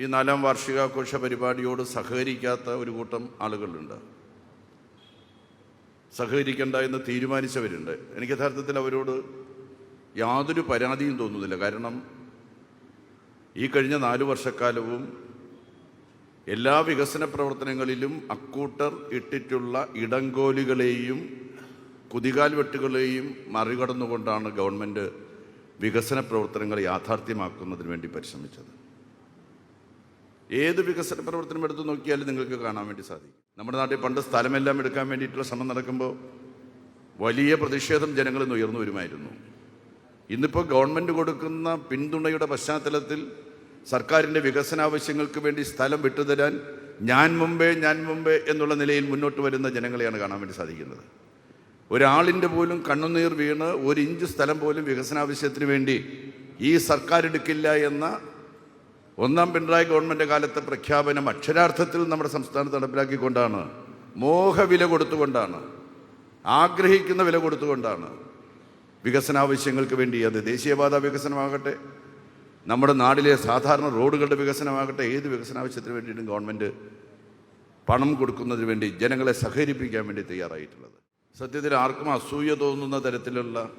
ഈ നാലാം വാർഷികാഘോഷ പരിപാടിയോട് സഹകരിക്കാത്ത ഒരു കൂട്ടം ആളുകളുണ്ട്. സഹകരിക്കേണ്ട എന്ന് തീരുമാനിച്ചവരുണ്ട്. എനിക്ക് യഥാർത്ഥത്തിൽ അവരോട് യാതൊരു പരാതിയും തോന്നുന്നില്ല. കാരണം ഈ കഴിഞ്ഞ നാലു വർഷക്കാലവും എല്ലാ വികസന പ്രവർത്തനങ്ങളിലും അക്കൂട്ടർ ഇട്ടിട്ടുള്ള ഇടങ്കോലുകളെയും കുതികാൽ വെട്ടുകളെയും മറികടന്നുകൊണ്ടാണ് ഗവൺമെന്റ് വികസന പ്രവർത്തനങ്ങൾ യാഥാർത്ഥ്യമാക്കുന്നതിന് വേണ്ടി പരിശ്രമിച്ചത്. ഏത് വികസന പ്രവർത്തനം എടുത്തു നോക്കിയാലും നിങ്ങൾക്ക് കാണാൻ വേണ്ടി സാധിക്കും. നമ്മുടെ നാട്ടിൽ പണ്ട് സ്ഥലമെല്ലാം എടുക്കാൻ വേണ്ടിയിട്ടുള്ള ശ്രമം നടക്കുമ്പോൾ വലിയ പ്രതിഷേധം ജനങ്ങളിൽ നിന്ന് ഉയർന്നു വരുമായിരുന്നു. ഇന്നിപ്പോൾ ഗവൺമെന്റ് കൊടുക്കുന്ന പിന്തുണയുടെ പശ്ചാത്തലത്തിൽ സർക്കാരിന്റെ വികസനാവശ്യങ്ങൾക്ക് വേണ്ടി സ്ഥലം വിട്ടുതരാൻ ഞാൻ മുമ്പേ ഞാൻ മുമ്പേ എന്നുള്ള നിലയിൽ മുന്നോട്ട് വരുന്ന ജനങ്ങളെയാണ് കാണാൻ വേണ്ടി സാധിക്കുന്നത്. ഒരാളിന്റെ പോലും കണ്ണുനീർ വീണ് ഒരു ഇഞ്ച് സ്ഥലം പോലും വികസനാവശ്യത്തിന് വേണ്ടി ഈ സർക്കാർ എടുക്കില്ല എന്ന ഒന്നാം പിണറായി ഗവൺമെന്റ് കാലത്തെ പ്രഖ്യാപനം അക്ഷരാർത്ഥത്തിൽ നമ്മുടെ സംസ്ഥാനത്ത് നടപ്പിലാക്കിക്കൊണ്ടാണ്. മോഹവില കൊടുത്തുകൊണ്ടാണ്. ആഗ്രഹിക്കുന്ന വില കൊടുത്തുകൊണ്ടാണ്. വികസന ആവശ്യങ്ങൾക്ക് വേണ്ടി അത് ദേശീയപാത വികസനമാകട്ടെ നമ്മുടെ നാടിലെ സാധാരണ റോഡുകളുടെ വികസനമാകട്ടെ ഏത് വികസനാവശ്യത്തിന് വേണ്ടിയിട്ടും ഗവൺമെന്റ് പണം കൊടുക്കുന്നതിന് വേണ്ടി ജനങ്ങളെ സഹകരിപ്പിക്കാൻ വേണ്ടി തയ്യാറായിട്ടുള്ളത്. സത്യത്തിൽ ആർക്കും അസൂയ തോന്നുന്ന തരത്തിലുള്ള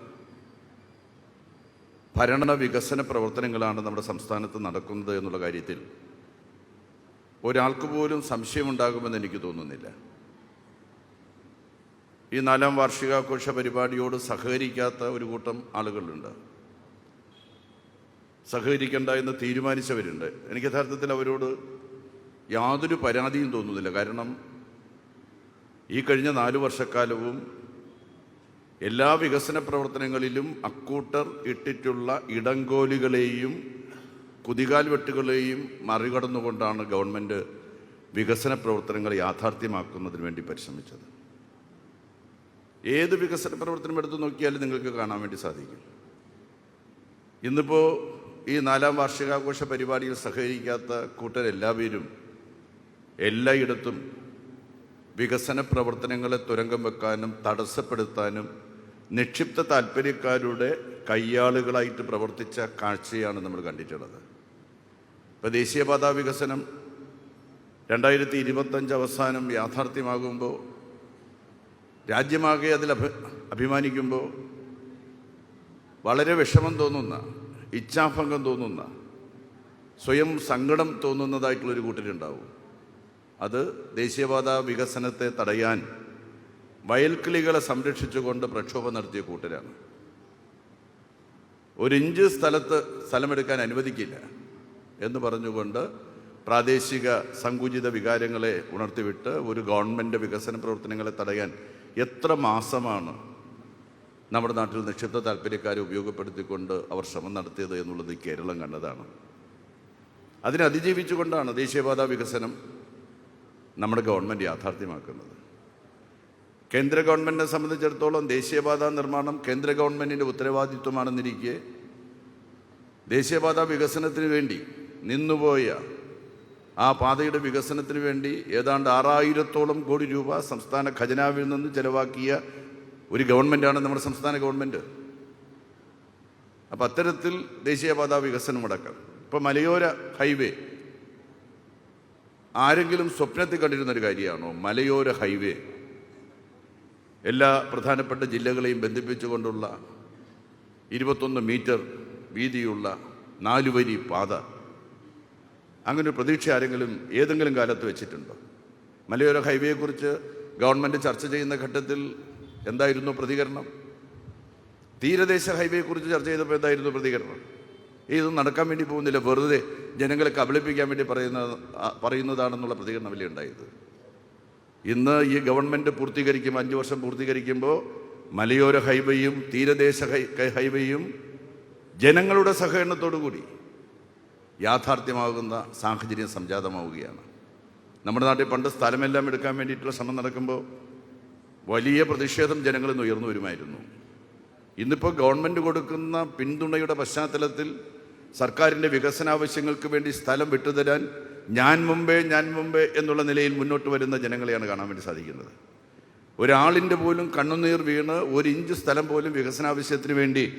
ഭരണ വികസന പ്രവർത്തനങ്ങളാണ് നമ്മുടെ സംസ്ഥാനത്ത് നടക്കുന്നത് എന്നുള്ള കാര്യത്തിൽ ഒരാൾക്ക് പോലും സംശയമുണ്ടാകുമെന്ന് എനിക്ക് തോന്നുന്നില്ല. ഈ നാലാം വാർഷികാഘോഷ പരിപാടിയോട് സഹകരിക്കാത്ത ഒരു കൂട്ടം ആളുകളുണ്ട്. സഹകരിക്കേണ്ട എന്ന് തീരുമാനിച്ചവരുണ്ട്. എനിക്ക് യഥാർത്ഥത്തിൽ അവരോട് യാതൊരു പരാതിയും തോന്നുന്നില്ല. കാരണം ഈ കഴിഞ്ഞ നാലു വർഷക്കാലവും എല്ലാ വികസന പ്രവർത്തനങ്ങളിലും അക്കൂട്ടർ ഇട്ടിട്ടുള്ള ഇടങ്കോലുകളെയും കുതികാൽ വെട്ടുകളെയും മറികടന്നുകൊണ്ടാണ് ഗവൺമെന്റ് വികസന പ്രവർത്തനങ്ങൾ യാഥാർത്ഥ്യമാക്കുന്നതിന് വേണ്ടി പരിശ്രമിച്ചത്. ഏത് വികസന പ്രവർത്തനം എടുത്തു നോക്കിയാലും നിങ്ങൾക്ക് കാണാൻ വേണ്ടി സാധിക്കും. ഇന്നിപ്പോൾ ഈ നാലാം വാർഷികാഘോഷ പരിപാടിയിൽ സഹകരിക്കാത്ത കൂട്ടരെല്ലാവരും എല്ലായിടത്തും വികസന പ്രവർത്തനങ്ങളെ തുരങ്കം വെക്കാനും തടസ്സപ്പെടുത്താനും നിക്ഷിപ്ത താല്പര്യക്കാരുടെ കയ്യാളുകളായിട്ട് പ്രവർത്തിച്ച കാഴ്ചയാണ് നമ്മൾ കണ്ടിട്ടുള്ളത്. ഇപ്പോൾ ദേശീയപാത വികസനം രണ്ടായിരത്തി ഇരുപത്തഞ്ച് അവസാനം യാഥാർത്ഥ്യമാകുമ്പോൾ രാജ്യമാകെ അതിൽ അഭി അഭിമാനിക്കുമ്പോൾ വളരെ വിഷമം തോന്നുന്ന ഇച്ഛാഭംഗം തോന്നുന്ന സ്വയം സങ്കടം തോന്നുന്നതായിട്ടുള്ളൊരു കൂട്ടരുണ്ടാവും. അത് ദേശീയപാത വികസനത്തെ തടയാൻ വയൽക്കിളികളെ സംരക്ഷിച്ചുകൊണ്ട് പ്രക്ഷോഭം നടത്തിയ കൂട്ടരാണ്. ഒരിഞ്ച് സ്ഥലത്ത് സ്ഥലമെടുക്കാൻ അനുവദിക്കില്ല എന്ന് പറഞ്ഞുകൊണ്ട് പ്രാദേശിക സങ്കുചിത വികാരങ്ങളെ ഉണർത്തിവിട്ട് ഒരു ഗവൺമെന്റ് വികസന പ്രവർത്തനങ്ങളെ തടയാൻ എത്ര മാസമാണ് നമ്മുടെ നാട്ടിൽ നിക്ഷിപ്ത താല്പര്യക്കാരെ ഉപയോഗപ്പെടുത്തിക്കൊണ്ട് അവർ ശ്രമം നടത്തിയത് എന്നുള്ളത് കേരളം കണ്ടതാണ്. അതിനെ അതിജീവിച്ചുകൊണ്ടാണ് ദേശീയപാത വികസനം നമ്മുടെ ഗവൺമെന്റ് യാഥാർത്ഥ്യമാക്കുന്നത്. കേന്ദ്ര ഗവൺമെന്റിനെ സംബന്ധിച്ചിടത്തോളം ദേശീയപാത നിർമ്മാണം കേന്ദ്ര ഗവൺമെന്റിന്റെ ഉത്തരവാദിത്വമാണെന്നിരിക്കെ ദേശീയപാത വികസനത്തിന് വേണ്ടി നിന്നുപോയ ആ പാതയുടെ വികസനത്തിന് വേണ്ടി ഏതാണ്ട് ആറായിരത്തോളം കോടി രൂപ സംസ്ഥാന ഖജനാവിൽ നിന്ന് ചെലവാക്കിയ ഒരു ഗവൺമെന്റാണ് നമ്മുടെ സംസ്ഥാന ഗവൺമെന്റ് അപ്പം അത്തരത്തിൽ ദേശീയപാത വികസനം അടക്കം. ഇപ്പോൾ മലയോര ഹൈവേ ആരെങ്കിലും സ്വപ്നത്തിൽ കണ്ടിരുന്നൊരു കാര്യമാണോ? മലയോര ഹൈവേ. എല്ലാ പ്രധാനപ്പെട്ട ജില്ലകളെയും ബന്ധിപ്പിച്ചുകൊണ്ടുള്ള ഇരുപത്തൊന്ന് മീറ്റർ വീതിയുള്ള നാലുവരി പാത. അങ്ങനെ പ്രതീക്ഷ ആരെങ്കിലും ഏതെങ്കിലും കാലത്ത് വെച്ചിട്ടുണ്ടോ? മലയോര ഹൈവേയെക്കുറിച്ച് ഗവൺമെന്റ് ചർച്ച ചെയ്യുന്ന ഘട്ടത്തിൽ എന്തായിരുന്നു പ്രതികരണം? തീരദേശ ഹൈവേയെക്കുറിച്ച് ചർച്ച ചെയ്തപ്പോൾ എന്തായിരുന്നു പ്രതികരണം? ഇതൊന്നും നടക്കാൻ വേണ്ടി പോകുന്നില്ല. വെറുതെ ജനങ്ങളെ കബളിപ്പിക്കാൻ വേണ്ടി പറയുന്ന പറയുന്നതാണെന്നുള്ള പ്രതികരണം വലിയ ഉണ്ടായത്? ഇന്ന് ഈ ഗവൺമെന്റ് പൂർത്തീകരിക്കും അഞ്ച് വർഷം പൂർത്തീകരിക്കുമ്പോൾ മലയോര ഹൈവേയും തീരദേശ ഹൈവേയും ജനങ്ങളുടെ സഹകരണത്തോടു കൂടി യാഥാർത്ഥ്യമാകുന്ന സാഹചര്യം സംജാതമാവുകയാണ്. നമ്മുടെ നാട്ടിൽ പണ്ട് സ്ഥലമെല്ലാം എടുക്കാൻ വേണ്ടിയിട്ടുള്ള ശ്രമം നടക്കുമ്പോൾ വലിയ പ്രതിഷേധം ജനങ്ങളിൽ നിന്ന് ഉയർന്നു വരുമായിരുന്നു. ഇന്നിപ്പോൾ ഗവൺമെന്റ് കൊടുക്കുന്ന പിന്തുണയുടെ പശ്ചാത്തലത്തിൽ സർക്കാരിന്റെ വികസനാവശ്യങ്ങൾക്ക് വേണ്ടി സ്ഥലം വിട്ടുതരാൻ ഞാൻ മുമ്പേ ഞാൻ മുമ്പേ എന്നുള്ള നിലയിൽ മുന്നോട്ട് വരുന്ന ജനങ്ങളെയാണ് കാണാൻ വേണ്ടി സാധിക്കുന്നത്. ഒരാളിന്റെ പോലും കണ്ണുനീർ വീണ് ഒരു ഇഞ്ച് സ്ഥലം പോലും വികസനാവശ്യത്തിന് വേണ്ടി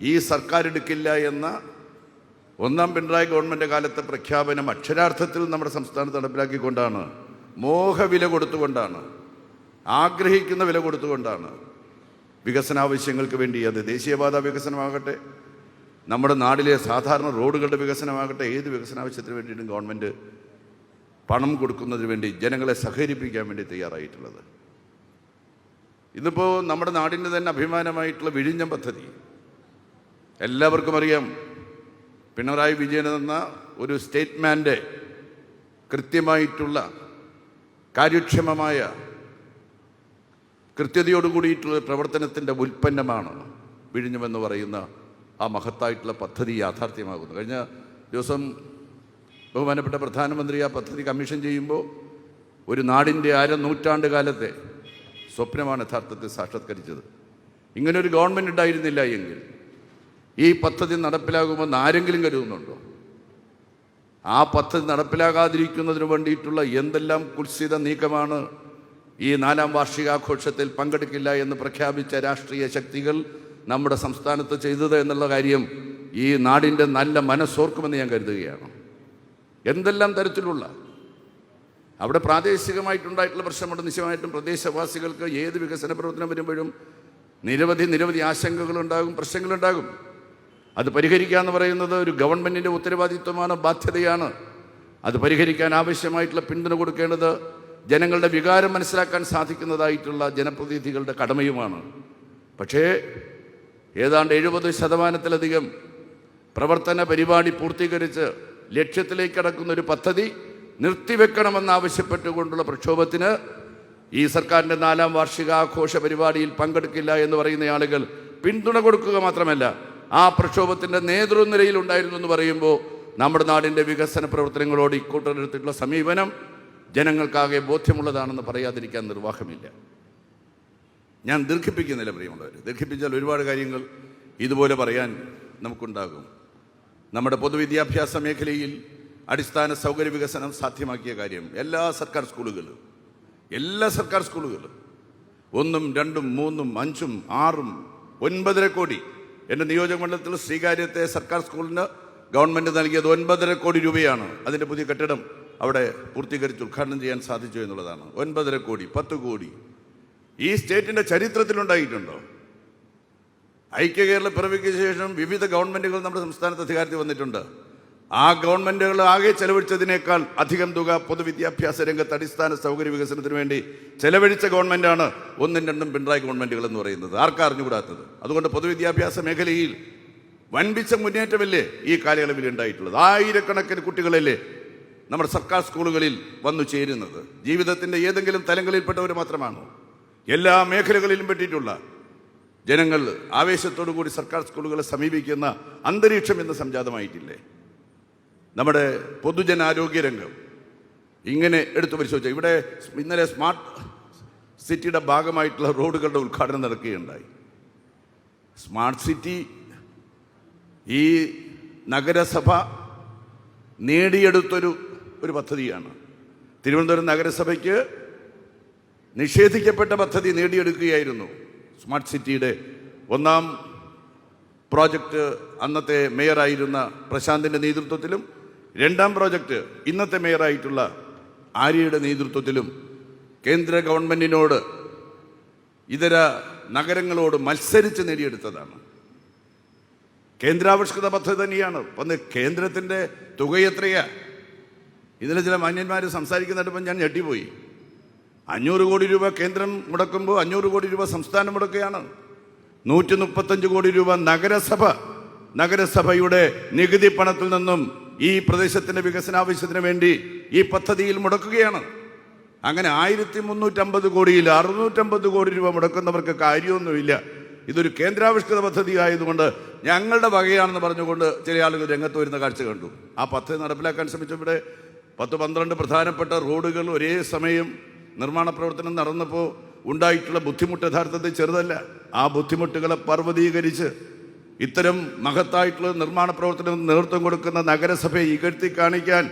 ഈ സർക്കാർ എടുക്കില്ല എന്ന ഒന്നാം പിണറായി ഗവൺമെന്റ് കാലത്തെ പ്രഖ്യാപനം അക്ഷരാർത്ഥത്തിൽ നമ്മുടെ സംസ്ഥാനത്ത് നടപ്പിലാക്കിക്കൊണ്ടാണ് മോഹവില കൊടുത്തുകൊണ്ടാണ് ആഗ്രഹിക്കുന്ന വില കൊടുത്തുകൊണ്ടാണ് വികസനാവശ്യങ്ങൾക്ക് വേണ്ടി അത് ദേശീയപാത വികസനമാകട്ടെ നമ്മുടെ നാടിലെ സാധാരണ റോഡുകളുടെ വികസനമാകട്ടെ ഏത് വികസനാവശ്യത്തിന് വേണ്ടിയിട്ടും ഗവൺമെന്റ് പണം കൊടുക്കുന്നതിന് വേണ്ടി ജനങ്ങളെ സഹകരിപ്പിക്കാൻ വേണ്ടി തയ്യാറായിട്ടുള്ളത്. ഇന്നിപ്പോൾ നമ്മുടെ നാടിന്റെ തന്നെ അഭിമാനമായിട്ടുള്ള വിഴിഞ്ഞം പദ്ധതി. എല്ലാവർക്കും അറിയാം പിണറായി വിജയൻ എന്ന ഒരു സ്റ്റേറ്റ്മാന്റെ കൃത്യമായിട്ടുള്ള കാര്യക്ഷമമായ കൃത്യതയോടുകൂടിയിട്ടുള്ള പ്രവർത്തനത്തിന്റെ ഉൽപ്പന്നമാണ് വിഴിഞ്ഞമെന്ന് പറയുന്ന ആ മഹത്തായിട്ടുള്ള പദ്ധതി യാഥാർത്ഥ്യമാകുന്നു. കഴിഞ്ഞ ദിവസം ബഹുമാനപ്പെട്ട പ്രധാനമന്ത്രി ആ പദ്ധതി കമ്മീഷൻ ചെയ്യുമ്പോൾ ഒരു നാടിന്റെ അര നൂറ്റാണ്ട് കാലത്തെ സ്വപ്നമാണ് യഥാർത്ഥത്തിൽ സാക്ഷാത്കരിച്ചത്. ഇങ്ങനൊരു ഗവൺമെന്റ് ഉണ്ടായിരുന്നില്ല എങ്കിൽ ഈ പദ്ധതി നടപ്പിലാകുമെന്ന് ആരെങ്കിലും കരുതുന്നുണ്ടോ? ആ പദ്ധതി നടപ്പിലാകാതിരിക്കുന്നതിന് വേണ്ടിയിട്ടുള്ള എന്തെല്ലാം കുത്സിത നീക്കമാണ് ഈ നാലാം വാർഷികാഘോഷത്തിൽ പങ്കെടുക്കില്ല എന്ന് പ്രഖ്യാപിച്ച രാഷ്ട്രീയ ശക്തികൾ നമ്മുടെ സംസ്ഥാനത്ത് ചെയ്തത് എന്നുള്ള കാര്യം ഈ നാടിന്റെ നല്ല മനസ്സോർക്കുമെന്ന് ഞാൻ കരുതുകയാണ്. എന്തെല്ലാം തരത്തിലുള്ള അവിടെ പ്രാദേശികമായിട്ടുണ്ടായിട്ടുള്ള പ്രശ്നമുണ്ട്. നിശ്ചയമായിട്ടും പ്രദേശവാസികൾക്ക് ഏത് വികസന പ്രവർത്തനം വരുമ്പോഴും നിരവധി നിരവധി ആശങ്കകളുണ്ടാകും പ്രശ്നങ്ങളുണ്ടാകും. അത് പരിഹരിക്കുക എന്ന് പറയുന്നത് ഒരു ഗവൺമെന്റിന്റെ ഉത്തരവാദിത്വമാണ് ബാധ്യതയാണ്. അത് പരിഹരിക്കാൻ ആവശ്യമായിട്ടുള്ള പിന്തുണ കൊടുക്കേണ്ടത് ജനങ്ങളുടെ വികാരം മനസ്സിലാക്കാൻ സാധിക്കുന്നതായിട്ടുള്ള ജനപ്രതിനിധികളുടെ കടമയുമാണ്. പക്ഷേ ഏതാണ്ട് എഴുപത് ശതമാനത്തിലധികം പ്രവർത്തന പരിപാടി പൂർത്തീകരിച്ച് ലക്ഷ്യത്തിലേക്ക് കടക്കുന്ന ഒരു പദ്ധതി നിർത്തിവെക്കണമെന്നാവശ്യപ്പെട്ടുകൊണ്ടുള്ള പ്രക്ഷോഭത്തിന് ഈ സർക്കാരിന്റെ നാലാം വാർഷികാഘോഷ പരിപാടിയിൽ പങ്കെടുക്കില്ല എന്ന് പറയുന്ന ആളുകൾ പിന്തുണ കൊടുക്കുക മാത്രമല്ല ആ പ്രക്ഷോഭത്തിന്റെ നേതൃനിരയിൽ ഉണ്ടായിരുന്നു എന്ന് പറയുമ്പോൾ നമ്മുടെ നാടിന്റെ വികസന പ്രവർത്തനങ്ങളോട് ഇക്കൂട്ടരെടുത്തിട്ടുള്ള സമീപനം ജനങ്ങൾക്കാകെ ബോധ്യമുള്ളതാണെന്ന് പറയാതിരിക്കാൻ നിർവാഹമില്ല. ഞാൻ ദീർഘിപ്പിക്കുന്നില്ല പ്രിയമുള്ളവർ ദീർഘിപ്പിച്ചാൽ ഒരുപാട് കാര്യങ്ങൾ ഇതുപോലെ പറയാൻ നമുക്കുണ്ടാകും. നമ്മുടെ പൊതുവിദ്യാഭ്യാസ മേഖലയിൽ അടിസ്ഥാന സൗകര്യ വികസനം സാധ്യമാക്കിയ കാര്യം എല്ലാ സർക്കാർ സ്കൂളുകളും എല്ലാ സർക്കാർ സ്കൂളുകളും ഒന്നും രണ്ടും മൂന്നും അഞ്ചും ആറും ഒൻപതര കോടി എന്റെ നിയോജകമണ്ഡലത്തിൽ സ്വീകാര്യത്തെ സർക്കാർ സ്കൂളിന് ഗവൺമെന്റ് നൽകിയത് ഒൻപതര കോടി രൂപയാണ്. അതിന്റെ പുതിയ കെട്ടിടം അവിടെ പൂർത്തീകരിച്ച് ഉദ്ഘാടനം ചെയ്യാൻ സാധിച്ചു എന്നുള്ളതാണ്. ഒൻപതര കോടി പത്ത് കോടി ഈ സ്റ്റേറ്റിന്റെ ചരിത്രത്തിലുണ്ടായിട്ടുണ്ടോ ഐക്യ കേരള പിറവിക്ക് ശേഷം വിവിധ ഗവൺമെന്റുകൾ നമ്മുടെ സംസ്ഥാനത്ത് അധികാരത്തിൽ വന്നിട്ടുണ്ട്. ആ ഗവൺമെന്റുകൾ ആകെ ചെലവഴിച്ചതിനേക്കാൾ അധികം തുക പൊതുവിദ്യാഭ്യാസ രംഗത്ത് അടിസ്ഥാന സൗകര്യ വികസനത്തിന് വേണ്ടി ചെലവഴിച്ച ഗവൺമെന്റാണ് ഒന്നും രണ്ടും പിണറായി ഗവൺമെന്റുകൾ എന്ന് പറയുന്നത്. ആർക്കാ അറിഞ്ഞുകൂടാത്തത്? അതുകൊണ്ട് പൊതുവിദ്യാഭ്യാസ മേഖലയിൽ വൻപിച്ച മുന്നേറ്റമല്ലേ ഈ കാലയളവിൽ ഉണ്ടായിട്ടുള്ളത്? ആയിരക്കണക്കിന് കുട്ടികളല്ലേ നമ്മുടെ സർക്കാർ സ്കൂളുകളിൽ വന്നു ചേരുന്നത്? ജീവിതത്തിന്റെ ഏതെങ്കിലും തലങ്ങളിൽപ്പെട്ടവർ മാത്രമാണോ? എല്ലാ മേഖലകളിലും പെട്ടിട്ടുള്ള ജനങ്ങൾ ആവേശത്തോടു കൂടി സർക്കാർ സ്കൂളുകളെ സമീപിക്കുന്ന അന്തരീക്ഷം ഇന്ന് സംജാതമായിട്ടില്ലേ? നമ്മുടെ പൊതുജനാരോഗ്യ രംഗം ഇങ്ങനെ എടുത്തു പരിശോധിച്ചു ഇവിടെ ഇന്നലെ സ്മാർട്ട് സിറ്റിയുടെ ഭാഗമായിട്ടുള്ള റോഡുകളുടെ ഉദ്ഘാടനം നടക്കുകയുണ്ടായി. സ്മാർട്ട് സിറ്റി ഈ നഗരസഭ നേടിയെടുത്തൊരു ഒരു പദ്ധതിയാണ്. തിരുവനന്തപുരം നഗരസഭയ്ക്ക് നിഷേധിക്കപ്പെട്ട പദ്ധതി നേടിയെടുക്കുകയായിരുന്നു. സ്മാർട്ട് സിറ്റിയുടെ ഒന്നാം പ്രോജക്റ്റ് അന്നത്തെ മേയറായിരുന്ന പ്രശാന്തിന്റെ നേതൃത്വത്തിലും രണ്ടാം പ്രോജക്റ്റ് ഇന്നത്തെ മേയറായിട്ടുള്ള ആര്യയുടെ നേതൃത്വത്തിലും കേന്ദ്ര ഗവൺമെന്റിനോട് ഇതര നഗരങ്ങളോട് മത്സരിച്ച് നേടിയെടുത്തതാണ്. കേന്ദ്രാവിഷ്കൃത പദ്ധതി തന്നെയാണ്. ഒന്ന് കേന്ദ്രത്തിന്റെ തുക എത്രയാ? ഇതിലെ ചില മാന്യന്മാർ സംസാരിക്കുന്നിടപ്പം ഞാൻ ഞെട്ടിപ്പോയി. അഞ്ഞൂറ് കോടി രൂപ കേന്ദ്രം മുടക്കുമ്പോൾ അഞ്ഞൂറ് കോടി രൂപ സംസ്ഥാനം മുടക്കുകയാണ്. നൂറ്റി മുപ്പത്തഞ്ച് കോടി രൂപ നഗരസഭ നഗരസഭയുടെ നികുതി പണത്തിൽ നിന്നും ഈ പ്രദേശത്തിന്റെ വികസനാവശ്യത്തിന് വേണ്ടി ഈ പദ്ധതിയിൽ മുടക്കുകയാണ്. അങ്ങനെ ആയിരത്തി മുന്നൂറ്റമ്പത് കോടിയിൽ അറുന്നൂറ്റമ്പത് കോടി രൂപ മുടക്കുന്നവർക്ക് കാര്യമൊന്നുമില്ല. ഇതൊരു കേന്ദ്രാവിഷ്കൃത പദ്ധതി ആയതുകൊണ്ട് ഞങ്ങളുടെ വകയാണെന്ന് പറഞ്ഞുകൊണ്ട് ചില ആളുകൾ രംഗത്ത് വരുന്ന കാഴ്ച കണ്ടു. ആ പദ്ധതി നടപ്പിലാക്കാൻ ശ്രമിച്ചവിടെ പത്ത് പന്ത്രണ്ട് പ്രധാനപ്പെട്ട റോഡുകൾ ഒരേ സമയം നിർമ്മാണ പ്രവർത്തനം നടന്നപ്പോൾ ഉണ്ടായിട്ടുള്ള ബുദ്ധിമുട്ട് യഥാർത്ഥത്തിൽ ചെറുതല്ല. ആ ബുദ്ധിമുട്ടുകളെ പർവതീകരിച്ച് ഇത്തരം മഹത്തായിട്ടുള്ള നിർമ്മാണ പ്രവർത്തനം നേതൃത്വം കൊടുക്കുന്ന നഗരസഭയെ ഇകഴ്ത്തി കാണിക്കാൻ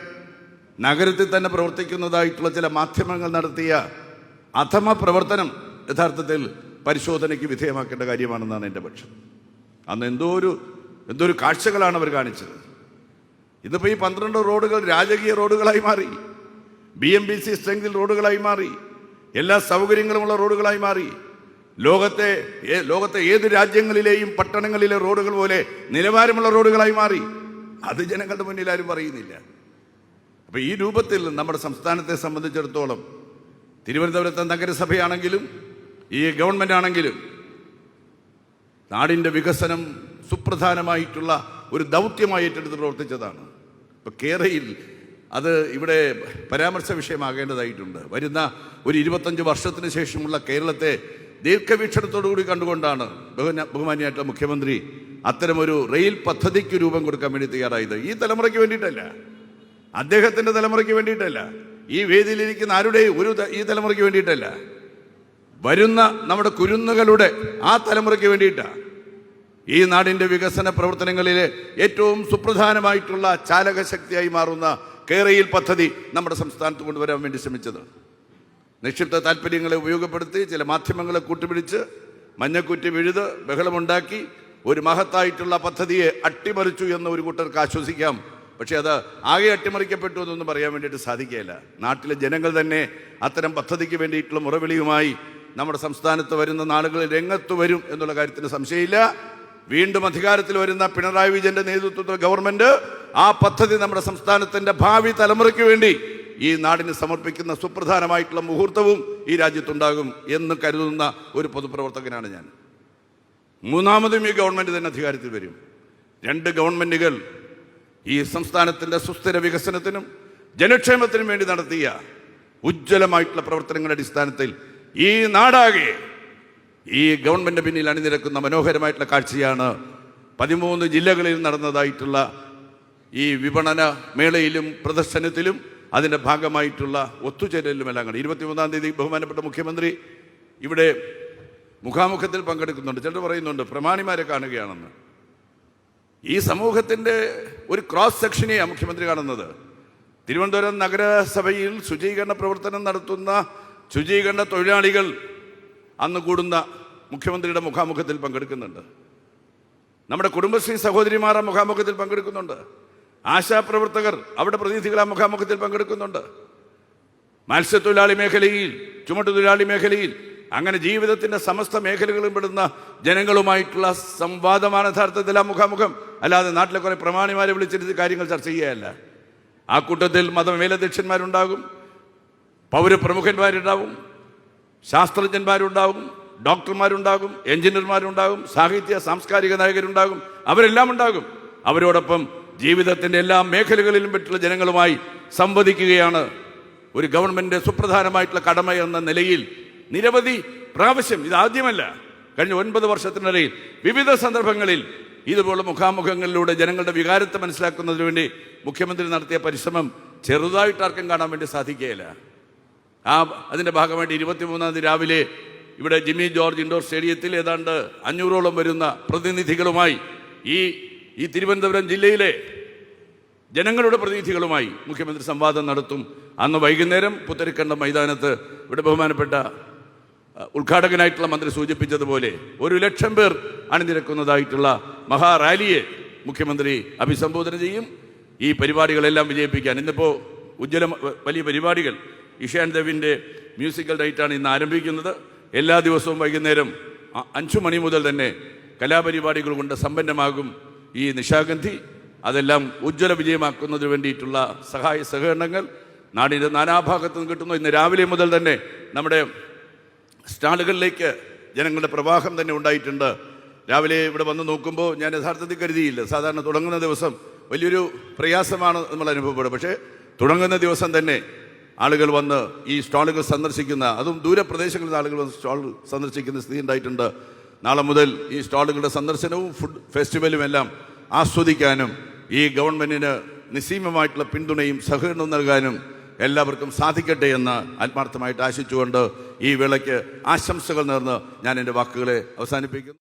നഗരത്തിൽ തന്നെ പ്രവർത്തിക്കുന്നതായിട്ടുള്ള ചില മാധ്യമങ്ങൾ നടത്തിയ അധമ പ്രവർത്തനം യഥാർത്ഥത്തിൽ പരിശോധനയ്ക്ക് വിധേയമാക്കേണ്ട കാര്യമാണെന്നാണ് എന്റെ പക്ഷം. അന്ന് എന്തോ ഒരു എന്തോ ഒരു കാഴ്ചകളാണ് അവർ കാണിച്ചത്. ഇന്നിപ്പോൾ ഈ പന്ത്രണ്ട് റോഡുകൾ രാജകീയ റോഡുകളായി മാറി. ബി എം ബി സി സ്ട്രെങ്തിൽ റോഡുകളായി മാറി. എല്ലാ സൗകര്യങ്ങളുമുള്ള റോഡുകളായി മാറി. ലോകത്തെ ലോകത്തെ ഏത് രാജ്യങ്ങളിലെയും പട്ടണങ്ങളിലെ റോഡുകൾ പോലെ നിലവാരമുള്ള റോഡുകളായി മാറി. അത് ജനങ്ങളുടെ മുന്നിൽ ആരും പറയുന്നില്ല. അപ്പോൾ ഈ രൂപത്തിൽ നമ്മുടെ സംസ്ഥാനത്തെ സംബന്ധിച്ചിടത്തോളം തിരുവനന്തപുരത്തെ നഗരസഭയാണെങ്കിലും ഈ ഗവൺമെന്റ് ആണെങ്കിലും നാടിന്റെ വികസനം സുപ്രധാനമായിട്ടുള്ള ഒരു ദൗത്യമായി ഏറ്റെടുത്ത് പ്രവർത്തിച്ചതാണ്. ഇപ്പോൾ കേരയിൽ അത് ഇവിടെ പരാമർശ വിഷയമാകേണ്ടതായിട്ടുണ്ട്. വരുന്ന ഒരു ഇരുപത്തഞ്ച് വർഷത്തിന് ശേഷമുള്ള കേരളത്തെ ദീർഘവീക്ഷണത്തോടുകൂടി കണ്ടുകൊണ്ടാണ് ബഹുന ബഹുമാനിയായിട്ടുള്ള മുഖ്യമന്ത്രി അത്തരമൊരു റെയിൽ പദ്ധതിക്ക് രൂപം കൊടുക്കാൻ വേണ്ടി തയ്യാറായത്. ഈ തലമുറയ്ക്ക് വേണ്ടിയിട്ടല്ല. അദ്ദേഹത്തിന്റെ തലമുറയ്ക്ക് വേണ്ടിയിട്ടല്ല. ഈ വേദിയിലിരിക്കുന്ന ആരുടെയും ഒരു ഈ തലമുറയ്ക്ക് വേണ്ടിയിട്ടല്ല. വരുന്ന നമ്മുടെ കുരുന്നുകളുടെ ആ തലമുറയ്ക്ക് വേണ്ടിയിട്ടാണ് ഈ നാടിന്റെ വികസന പ്രവർത്തനങ്ങളിലെ ഏറ്റവും സുപ്രധാനമായിട്ടുള്ള ചാലകശക്തിയായി മാറുന്ന കേരയിൽ പദ്ധതി നമ്മുടെ സംസ്ഥാനത്ത് കൊണ്ടുവരാൻ വേണ്ടി ശ്രമിച്ചത്. നിക്ഷിപ്ത താല്പര്യങ്ങളെ ഉപയോഗപ്പെടുത്തി ചില മാധ്യമങ്ങളെ കൂട്ടുപിടിച്ച് മഞ്ഞക്കുറ്റി വിഴുത് ബഹളമുണ്ടാക്കി ഒരു മഹത്തായിട്ടുള്ള പദ്ധതിയെ അട്ടിമറിച്ചു എന്ന് ഒരു കൂട്ടർക്ക് ആശ്വസിക്കാം. പക്ഷേ അത് ആകെ അട്ടിമറിക്കപ്പെട്ടു എന്നൊന്നും പറയാൻ വേണ്ടിയിട്ട് സാധിക്കുകയില്ല. നാട്ടിലെ ജനങ്ങൾ തന്നെ അത്തരം പദ്ധതിക്ക് വേണ്ടിയിട്ടുള്ള മുറവിളിയുമായി നമ്മുടെ സംസ്ഥാനത്ത് വരുന്ന നാളുകളിൽ രംഗത്ത് വരും എന്നുള്ള കാര്യത്തിന് സംശയമില്ല. വീണ്ടും അധികാരത്തിൽ വരുന്ന പിണറായി വിജയന്റെ നേതൃത്വത്തിൽ ഗവൺമെന്റ് ആ പദ്ധതി നമ്മുടെ സംസ്ഥാനത്തിന്റെ ഭാവി തലമുറയ്ക്ക് വേണ്ടി ഈ നാടിന് സമർപ്പിക്കുന്ന സുപ്രധാനമായിട്ടുള്ള മുഹൂർത്തവും ഈ രാജ്യത്തുണ്ടാകും എന്ന് കരുതുന്ന ഒരു പൊതുപ്രവർത്തകനാണ് ഞാൻ. മൂന്നാമതും ഈ ഗവൺമെന്റ് തന്നെ അധികാരത്തിൽ വരും. രണ്ട് ഗവൺമെന്റുകൾ ഈ സംസ്ഥാനത്തിന്റെ സുസ്ഥിര വികസനത്തിനും ജനക്ഷേമത്തിനും വേണ്ടി നടത്തിയ ഉജ്ജ്വലമായിട്ടുള്ള പ്രവർത്തനങ്ങളുടെ അടിസ്ഥാനത്തിൽ ഈ നാടാകെ ഈ ഗവൺമെന്റ് പിന്നിൽ അണിനിരക്കുന്ന മനോഹരമായിട്ടുള്ള കാഴ്ചയാണ് പതിമൂന്ന് ജില്ലകളിൽ നടന്നതായിട്ടുള്ള ഈ വിപണന മേളയിലും പ്രദർശനത്തിലും അതിന്റെ ഭാഗമായിട്ടുള്ള ഒത്തുചേരലിലുമെല്ലാം കണ്ടു. ഇരുപത്തിമൂന്നാം തീയതി ബഹുമാനപ്പെട്ട മുഖ്യമന്ത്രി ഇവിടെ മുഖാമുഖത്തിൽ പങ്കെടുക്കുന്നുണ്ട്. ചിലർ പറയുന്നുണ്ട് പ്രമാണിമാരെ കാണുകയാണെന്ന്. ഈ സമൂഹത്തിന്റെ ഒരു ക്രോസ് സെക്ഷനെയാണ് മുഖ്യമന്ത്രി കാണുന്നത്. തിരുവനന്തപുരം നഗരസഭയിൽ ശുചീകരണ പ്രവർത്തനം നടത്തുന്ന ശുചീകരണ തൊഴിലാളികൾ അന്ന് കൂടുന്ന മുഖ്യമന്ത്രിയുടെ മുഖാമുഖത്തിൽ പങ്കെടുക്കുന്നുണ്ട്. നമ്മുടെ കുടുംബശ്രീ സഹോദരിമാർ ആ മുഖാമുഖത്തിൽ പങ്കെടുക്കുന്നുണ്ട്. ആശാപ്രവർത്തകർ അവിടെ പ്രതിനിധികൾ ആ മുഖാമുഖത്തിൽ പങ്കെടുക്കുന്നുണ്ട്. മത്സ്യത്തൊഴിലാളി മേഖലയിൽ ചുമട്ടുതൊഴിലാളി മേഖലയിൽ അങ്ങനെ ജീവിതത്തിന്റെ സമസ്ത മേഖലകളും പെടുന്ന ജനങ്ങളുമായിട്ടുള്ള സംവാദമാണ് യഥാർത്ഥത്തിൽ ആ മുഖാമുഖം. അല്ലാതെ നാട്ടിലെ കുറേ പ്രമാണിമാരെ വിളിച്ചിരുത്തി കാര്യങ്ങൾ ചർച്ച ചെയ്യുകയല്ല. ആ കൂട്ടത്തിൽ മതമേലധ്യക്ഷന്മാരുണ്ടാകും. പൗരപ്രമുഖന്മാരുണ്ടാവും. ശാസ്ത്രജ്ഞന്മാരുണ്ടാകും ഡോക്ടർമാരുണ്ടാകും എഞ്ചിനീയർമാരുണ്ടാകും സാഹിത്യ സാംസ്കാരിക നായകരുണ്ടാകും അവരെല്ലാം ഉണ്ടാകും അവരോടൊപ്പം ജീവിതത്തിന്റെ എല്ലാ മേഖലകളിലും പെട്ടുള്ള ജനങ്ങളുമായി സംവദിക്കുകയാണ്. ഒരു ഗവൺമെന്റ് സുപ്രധാനമായിട്ടുള്ള കടമ എന്ന നിലയിൽ നിരവധി പ്രാവശ്യം ഇത് ആദ്യമല്ല കഴിഞ്ഞ ഒൻപത് വർഷത്തിനിടയിൽ വിവിധ സന്ദർഭങ്ങളിൽ ഇതുപോലെ മുഖാമുഖങ്ങളിലൂടെ ജനങ്ങളുടെ വികാരത്തെ മനസ്സിലാക്കുന്നതിന് വേണ്ടി മുഖ്യമന്ത്രി നടത്തിയ പരിശ്രമം ചെറുതായിട്ട് ആർക്കും കാണാൻ വേണ്ടി സാധിക്കുകയില്ല. ആ അതിന്റെ ഭാഗമായിട്ട് ഇരുപത്തിമൂന്നാം തീയതി രാവിലെ ഇവിടെ ജിമ്മി ജോർജ് ഇൻഡോർ സ്റ്റേഡിയത്തിൽ ഏതാണ്ട് അഞ്ഞൂറോളം വരുന്ന പ്രതിനിധികളുമായി ഈ ഈ തിരുവനന്തപുരം ജില്ലയിലെ ജനങ്ങളുടെ പ്രതിനിധികളുമായി മുഖ്യമന്ത്രി സംവാദം നടത്തും. അന്ന് വൈകുന്നേരം പുത്തരിക്കണ്ട മൈതാനത്ത് ഇവിടെ ബഹുമാനപ്പെട്ട ഉദ്ഘാടകനായിട്ടുള്ള മന്ത്രി സൂചിപ്പിച്ചതുപോലെ ഒരു ലക്ഷം പേർ അണിനിരക്കുന്നതായിട്ടുള്ള മഹാറാലിയെ മുഖ്യമന്ത്രി അഭിസംബോധന ചെയ്യും. ഈ പരിപാടികളെല്ലാം വിജയിപ്പിക്കാൻ. ഇന്നിപ്പോൾ ഉജ്ജ്വല വലിയ പരിപാടികൾ. ഇഷാൻ ദേവിന്റെ മ്യൂസിക്കൽ നൈറ്റാണ് ഇന്ന് ആരംഭിക്കുന്നത്. എല്ലാ ദിവസവും വൈകുന്നേരം അഞ്ചു മണി മുതൽ തന്നെ കലാപരിപാടികൾ കൊണ്ട് സമ്പന്നമാകും ഈ നിശാഗന്ധി. അതെല്ലാം ഉജ്ജ്വല വിജയമാക്കുന്നതിന് വേണ്ടിയിട്ടുള്ള സഹായ സഹകരണങ്ങൾ നാടിന്റെ നാനാഭാഗത്തു നിന്ന് കിട്ടുന്നു. ഇന്ന് രാവിലെ മുതൽ തന്നെ നമ്മുടെ സ്റ്റാളുകളിലേക്ക് ജനങ്ങളുടെ പ്രവാഹം തന്നെ ഉണ്ടായിട്ടുണ്ട്. രാവിലെ ഇവിടെ വന്ന് നോക്കുമ്പോൾ ഞാൻ യഥാർത്ഥത്തിൽ കരുതിയില്ല. സാധാരണ തുടങ്ങുന്ന ദിവസം വലിയൊരു പ്രയാസമാണ് നമ്മൾ അനുഭവപ്പെടുക. പക്ഷേ തുടങ്ങുന്ന ദിവസം തന്നെ ആളുകൾ വന്ന് ഈ സ്റ്റാളുകൾ സന്ദർശിക്കുന്ന അതും ദൂരപ്രദേശങ്ങളിൽ നിന്ന് ആളുകൾ വന്ന് സ്റ്റാൾ സന്ദർശിക്കുന്ന സ്ഥിതി ഉണ്ടായിട്ടുണ്ട്. നാളെ മുതൽ ഈ സ്റ്റാളുകളുടെ സന്ദർശനവും ഫുഡ് ഫെസ്റ്റിവലും എല്ലാം ആസ്വദിക്കാനും ഈ ഗവൺമെന്റിന് നിസ്സീമമായിട്ടുള്ള പിന്തുണയും സഹകരണവും നൽകാനും എല്ലാവർക്കും സാധിക്കട്ടെ എന്ന് ആത്മാർത്ഥമായിട്ട് ആശിച്ചുകൊണ്ട് ഈ വേളയ്ക്ക് ആശംസകൾ നേർന്ന് ഞാൻ എന്റെ വാക്കുകളെ അവസാനിപ്പിക്കുന്നു.